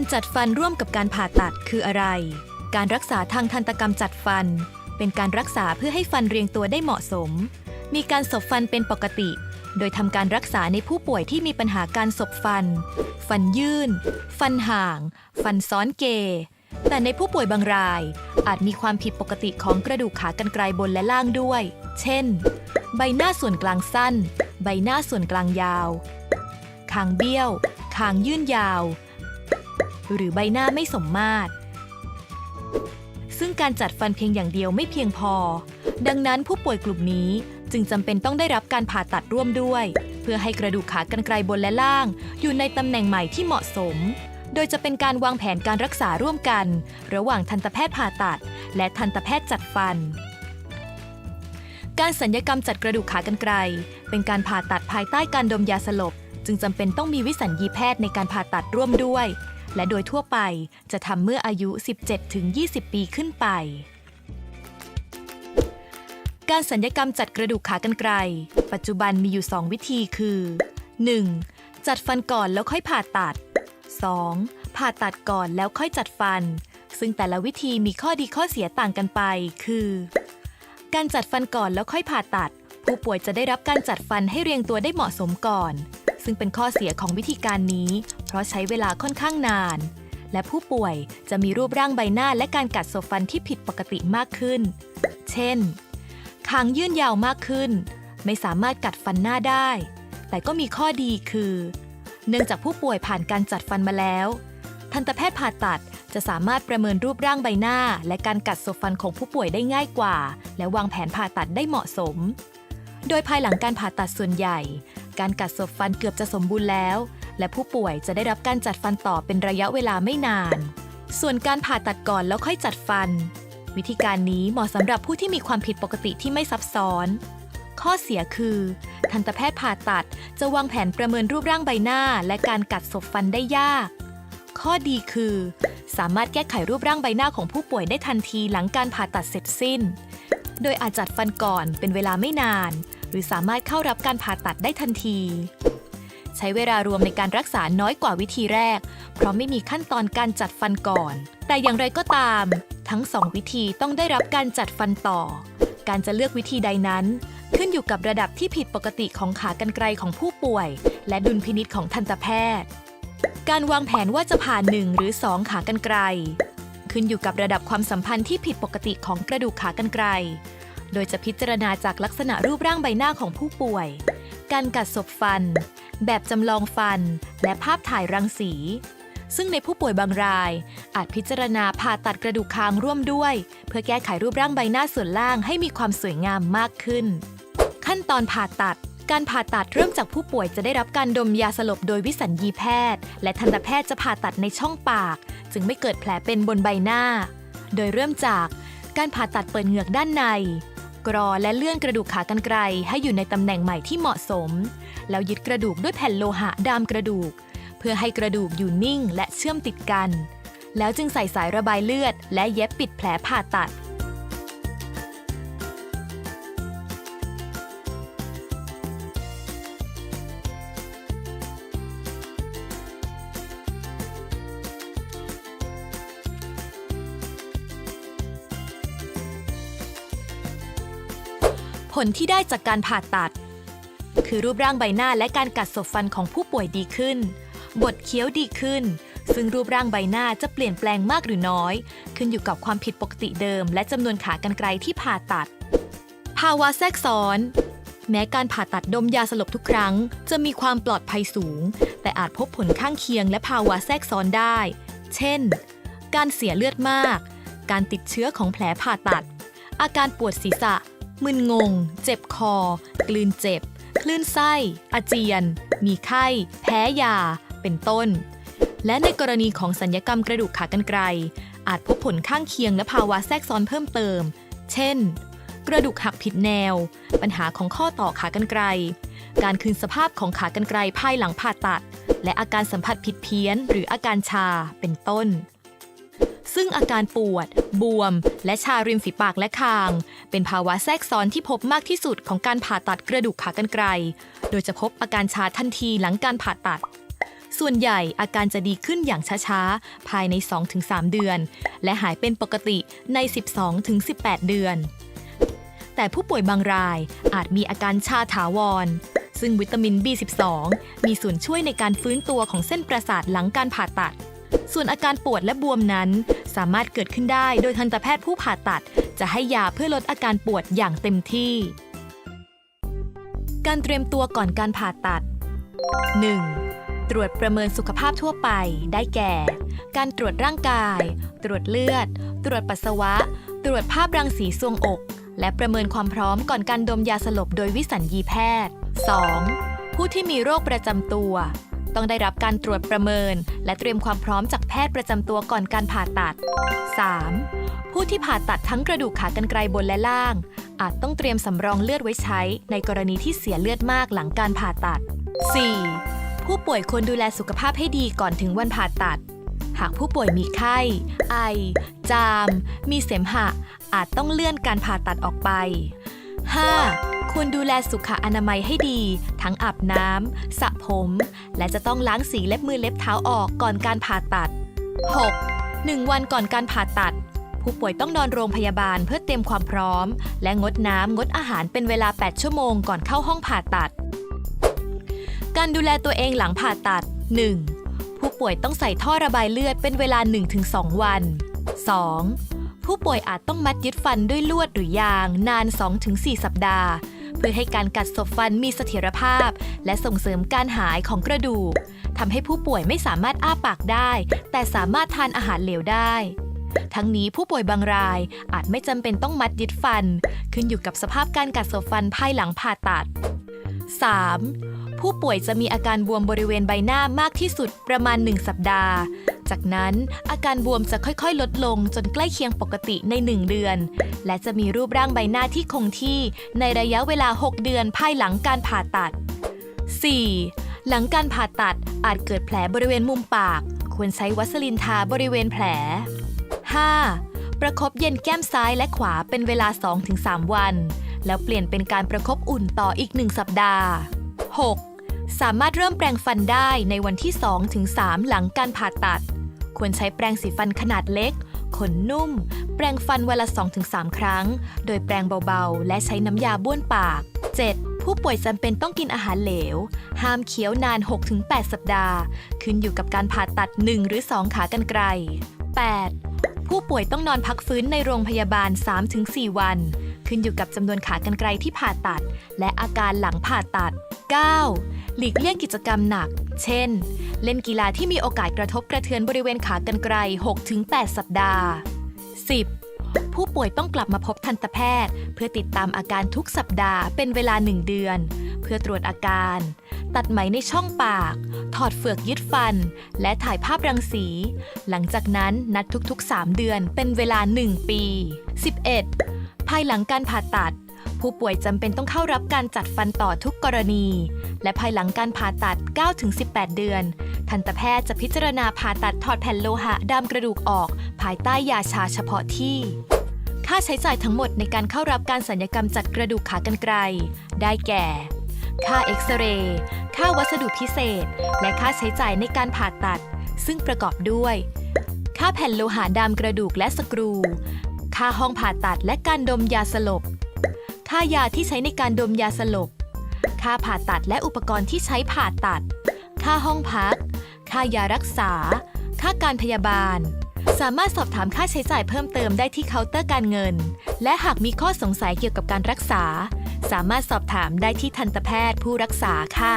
การจัดฟันร่วมกับการผ่าตัดคืออะไร การรักษาทางทันตกรรมจัดฟัน เป็นการรักษาเพื่อให้ฟันเรียงตัวได้เหมาะสม มีการสบฟันเป็นปกติ โดยทำการรักษาในผู้ป่วยที่มีปัญหาการสบฟัน ฟันยื่น ฟันห่าง ฟันซ้อนเก แต่ในผู้ป่วยบางราย อาจมีความผิดปกติของกระดูกขากรรไกรบนและล่างด้วย เช่น ใบหน้าส่วนกลางสั้น ใบหน้าส่วนกลางยาว คางเบี้ยว คางยื่นยาว หรือใบหน้าไม่สมมาตร ซึ่งการจัดฟันเพียงอย่างเดียวไม่เพียงพอ ดังนั้นผู้ป่วยกลุ่มนี้จึงจำเป็นต้องได้รับการผ่าตัดร่วมด้วย เพื่อให้กระดูกขากรรไกรบนและล่าง อยู่ในตำแหน่งใหม่ที่เหมาะสม โดยจะเป็นการวางแผนการรักษาร่วมกัน ระหว่างทันตแพทย์ผ่าตัด และทันตแพทย์จัดฟัน การสัญญกรรมจัดกระดูกขากรรไกรเป็นการผ่าตัดภายใต้การดมยาสลบ จึงจำเป็นต้องมีวิสัญญีแพทย์ในการผ่าตัดร่วมด้วย และโดยทั่วไปจะทำเมื่ออายุ 17-20 ปีขึ้นไป การสัญญกรรมจัดกระดูกขากรรไกร ปัจจุบันมีอยู่ 2 วิธีคือ 1. จัดฟันก่อนแล้วค่อยผ่าตัด 2. ผ่าตัดก่อนแล้วค่อยจัดฟัน ซึ่งแต่ละวิธีมีข้อดีข้อเสียต่างกันไป คือ การจัดฟันก่อนแล้วค่อยผ่าตัด ผู้ป่วยจะได้รับการจัดฟันให้เรียงตัวได้เหมาะสมก่อน ซึ่งเป็นข้อเสียของวิธีการนี้ เพราะใช้เวลาค่อนข้างนาน และผู้ป่วยจะมีรูปร่างใบหน้าและการกัดศพฟันที่ผิดปกติมากขึ้น เช่นคางยื่นยาวมากขึ้น ไม่สามารถกัดฟันหน้าได้ แต่ก็มีข้อดีคือ เนื่องจากผู้ป่วยผ่านการจัดฟันมาแล้ว ทันตแพทย์ผ่าตัดจะสามารถประเมินรูปร่างใบหน้า และการกัดศพฟันของผู้ป่วยได้ง่ายกว่า และวางแผนผ่าตัดได้เหมาะสม โดยภายหลังการผ่าตัดส่วนใหญ่ การกัดศพฟันเกือบจะสมบูรณ์แล้ว และผู้ป่วยจะได้รับการจัดฟันต่อเป็นระยะเวลาไม่นาน ส่วนการผ่าตัดก่อนแล้วค่อยจัดฟัน วิธีการนี้เหมาะสำหรับผู้ที่มีความผิดปกติที่ไม่ซับซ้อน ข้อเสียคือ ทันตแพทย์ผ่าตัดจะวางแผนประเมินรูปร่างใบหน้า และการกัดศพฟันได้ยาก ข้อดีคือ สามารถแก้ไขรูปร่างใบหน้าของผู้ป่วยได้ทันทีหลังการผ่าตัดเสร็จสิ้น โดยอาจจัดฟันก่อนเป็นเวลาไม่นาน หรือสามารถเข้ารับการผ่าตัดได้ทันที ใช้เวลารวมในการรักษาน้อยกว่าวิธีแรก เพราะไม่มีขั้นตอนการจัดฟันก่อน แต่อย่างไรก็ตาม ทั้งสองวิธีต้องได้รับการจัดฟันต่อ การจะเลือกวิธีใดนั้น ขึ้นอยู่กับระดับที่ผิดปกติของขากรรไกรของผู้ป่วย และดุลพินิษของทันตแพทย์ การวางแผนว่าจะผ่าหนึ่งหรือสองขากรรไกรขึ้นอยู่กับระดับความสัมพันธ์ที่ผิดปกติของกระดูกขากรรไกรโดยจะพิจารณาจากลักษณะรูปร่างใบหน้าของผู้ป่วย การกัดศพฟัน แบบจำลองฟัน และภาพถ่ายรังสี ซึ่งในผู้ป่วยบางราย อาจพิจารณาผ่าตัดกระดูกคางร่วมด้วย เพื่อแก้ไขรูปร่างใบหน้าส่วนล่างให้มีความสวยงามมากขึ้น ขั้นตอนผ่าตัดการผ่าตัดเริ่มจากผู้ป่วยจะได้รับการดมยาสลบโดยวิสัญญีแพทย์ และทันตแพทย์จะผ่าตัดในช่องปาก จึงไม่เกิดแผลเป็นบนใบหน้า โดยเริ่มจากการผ่าตัดเปิดเหงือกด้านใน กรอและเลื่อนกระดูกขากรรไกรให้อยู่ในตำแหน่งใหม่ที่เหมาะสม แล้วยึดกระดูกด้วยแผ่นโลหะดามกระดูก เพื่อให้กระดูกอยู่นิ่งและเชื่อมติดกัน แล้วจึงใส่สายระบายเลือด และเย็บปิดแผลผ่าตัด ลที่ได้จากการผ่าตัด คือรูปร่างใบหน้าและการกัดศพฟันของผู้ป่วยดีขึ้น บทเคี้ยวดีขึ้น ซึ่งรูปร่างใบหน้าจะเปลี่ยนแปลงมากหรือน้อย ขึ้นอยู่กับความผิดปกติเดิม และจำนวนขากรรไกรที่ผ่าตัด ภาวะแทรกซ้อนแม้การผ่าตัดดมยาสลบทุกครั้ง จะมีความปลอดภัยสูง แต่อาจพบผลข้างเคียงและภาวะแทรกซ้อนได้ เช่น การเสียเลือดมาก การติดเชื้อของแผลผ่าตัด อาการปวดศีรษะ มึนงง เจ็บคอ กลืนเจ็บ คลื่นไส้ อาเจียน มีไข้ แพ้ยา เป็นต้น และในกรณีของสัญญกรรมกระดูกขากรรไกร อาจพบผลข้างเคียงและภาวะแทรกซ้อนเพิ่มเติม เช่น กระดูกหักผิดแนว ปัญหาของข้อต่อขากรรไกร การคืนสภาพของขากรรไกรภายหลังผ่าตัด และอาการสัมผัสผิดเพี้ยน หรืออาการชา เป็นต้น ซึ่งอาการปวด บวม และชาริมฝีปากและคาง เป็นภาวะแทรกซ้อนที่พบมากที่สุดของการผ่าตัดกระดูกขากรรไกร โดยจะพบอาการชาทันทีหลังการผ่าตัด ส่วนใหญ่อาการจะดีขึ้นอย่างช้าๆ ภายใน 2-3 เดือน และหายเป็นปกติใน 12-18 เดือน แต่ผู้ป่วยบางรายอาจมีอาการชาถาวรซึ่งวิตามิน B12 มีส่วนช่วยในการฟื้นตัวของเส้นประสาทหลังการผ่าตัด ส่วนอาการปวดและบวมนั้น สามารถเกิดขึ้นได้โดยทันตแพทย์ผู้ผ่าตัด จะให้ยาเพื่อลดอาการปวดอย่างเต็มที่ การเตรียมตัวก่อนการผ่าตัด 1. ตรวจประเมินสุขภาพทั่วไป ได้แก่ การตรวจร่างกาย ตรวจเลือด ตรวจปัสสาวะ ตรวจภาพรังสีทรวงอก และประเมินความพร้อมก่อนการดมยาสลบโดยวิสัญญีแพทย์ 2. ผู้ที่มีโรคประจำตัว ต้องได้รับการตรวจประเมิน และเตรียมความพร้อมจากแพทย์ประจำตัวก่อนการผ่าตัด 3. ผู้ที่ผ่าตัดทั้งกระดูกขากรรไกรบนและล่าง อาจต้องเตรียมสำรองเลือดไว้ใช้ ในกรณีที่เสียเลือดมากหลังการผ่าตัด 4. ผู้ป่วยควรดูแลสุขภาพให้ดีก่อนถึงวันผ่าตัด หากผู้ป่วยมีไข้ ไอ จาม มีเสมหะ อาจต้องเลื่อนการผ่าตัดออกไป 5. ควรดูแลสุขอนามัยให้ดี ทั้งอาบน้ำสระผม และจะต้องล้างสีเล็บมือเล็บเท้าออกก่อนการผ่าตัด 6. 1 วันก่อนการผ่าตัด ผู้ป่วยต้องนอนโรงพยาบาลเพื่อเตรียมความพร้อม และงดน้ำงดอาหารเป็นเวลา 8 ชั่วโมงก่อนเข้าห้องผ่าตัด การดูแลตัวเองหลังผ่าตัด 1. ผู้ป่วยต้องใส่ท่อระบายเลือดเป็นเวลา 1-2 วัน 2. ผู้ป่วยอาจต้องมัดยึดฟันด้วยลวดหรือยางนาน 2-4 สัปดาห์ เพื่อให้การกัดศพฟันมีเสถียรภาพ และส่งเสริมการหายของกระดูกทำให้ผู้ป่วยไม่สามารถอ้าปากได้ แต่สามารถทานอาหารเหลวได้ ทั้งนี้ผู้ป่วยบางรายอาจไม่จำเป็นต้องมัดยึดฟัน ขึ้นอยู่กับสภาพการกัดศพฟันภายหลังผ่าตัด 3. ผู้ป่วยจะมีอาการบวมบริเวณใบหน้ามากที่สุดประมาณ 1 สัปดาห์ จากนั้นอาการบวมจะค่อยๆ ลดลงจนใกล้เคียงปกติใน 1 เดือน และจะมีรูปร่างใบหน้าที่คงที่ในระยะเวลา 6 เดือนภายหลังการผ่าตัด 4. หลังการผ่าตัดอาจเกิดแผลบริเวณมุมปาก ควรใช้วัสลินทาบริเวณแผล 5. ประคบเย็นแก้มซ้ายและขวาเป็นเวลา 2-3 วัน แล้วเปลี่ยนเป็นการประคบอุ่นต่ออีก 1 สัปดาห์ 6. สามารถเริ่มแปรงฟันได้ในวันที่ 2-3 หลังการผ่าตัด ควรใช้แปรงสีฟันขนาดเล็ก ขนนุ่ม แปรงฟันวันละ 2-3 ครั้ง โดยแปรงเบาๆ และใช้น้ำยาบ้วนปาก 7. ผู้ป่วยจำเป็นต้องกินอาหารเหลว ห้ามเคี้ยวนาน 6-8 สัปดาห์ ขึ้นอยู่กับการผ่าตัด 1 หรือ 2 ขากรรไกร 8. ผู้ป่วยต้องนอนพักฟื้นในโรงพยาบาล 3-4 วัน ขึ้นอยู่กับจำนวนขากรรไกรที่ผ่าตัด และอาการหลังผ่าตัด 9. หลีกเลี่ยงกิจกรรมหนัก เช่น เล่นกีฬาที่มีโอกาสกระทบกระเทือนบริเวณขากรรไกร 6-8 สัปดาห์ 10. ผู้ป่วยต้องกลับมาพบทันตแพทย์ เพื่อติดตามอาการทุกสัปดาห์เป็นเวลา 1 เดือน เพื่อตรวจอาการ ตัดไหมในช่องปาก ถอดเฟือกยึดฟัน และถ่ายภาพรังสี หลังจากนั้นนัดทุกๆ 3 เดือนเป็นเวลา 1 ปี 11. ภายหลังการผ่าตัด ผู้ป่วยจำเป็นต้องเข้ารับการจัดฟันต่อทุกกรณี และภายหลังการผ่าตัด 9-18 เดือน ทันตแพทย์จะพิจารณาผ่าตัดถอดแผ่นโลหะดามกระดูกออก ภายใต้ยาชาเฉพาะที่ ค่าใช้จ่ายทั้งหมดในการเข้ารับการสัญญกรรมจัดกระดูกขากรรไกรได้แก่ ค่าเอ็กซเรย์ ค่าวัสดุพิเศษ และค่าใช้จ่ายในการผ่าตัด ซึ่งประกอบด้วย ค่าแผ่นโลหะดามกระดูกและสกรู ค่าห้องผ่าตัดและการดมยาสลบ ค่ายาที่ใช้ในการดมยาสลบ ค่าผ่าตัดและอุปกรณ์ที่ใช้ผ่าตัด ค่าห้องพัก ค่ายารักษา ค่าการพยาบาล สามารถสอบถามค่าใช้จ่ายเพิ่มเติมได้ที่เคาน์เตอร์การเงิน และหากมีข้อสงสัยเกี่ยวกับการรักษา สามารถสอบถามได้ที่ทันตแพทย์ผู้รักษาค่ะ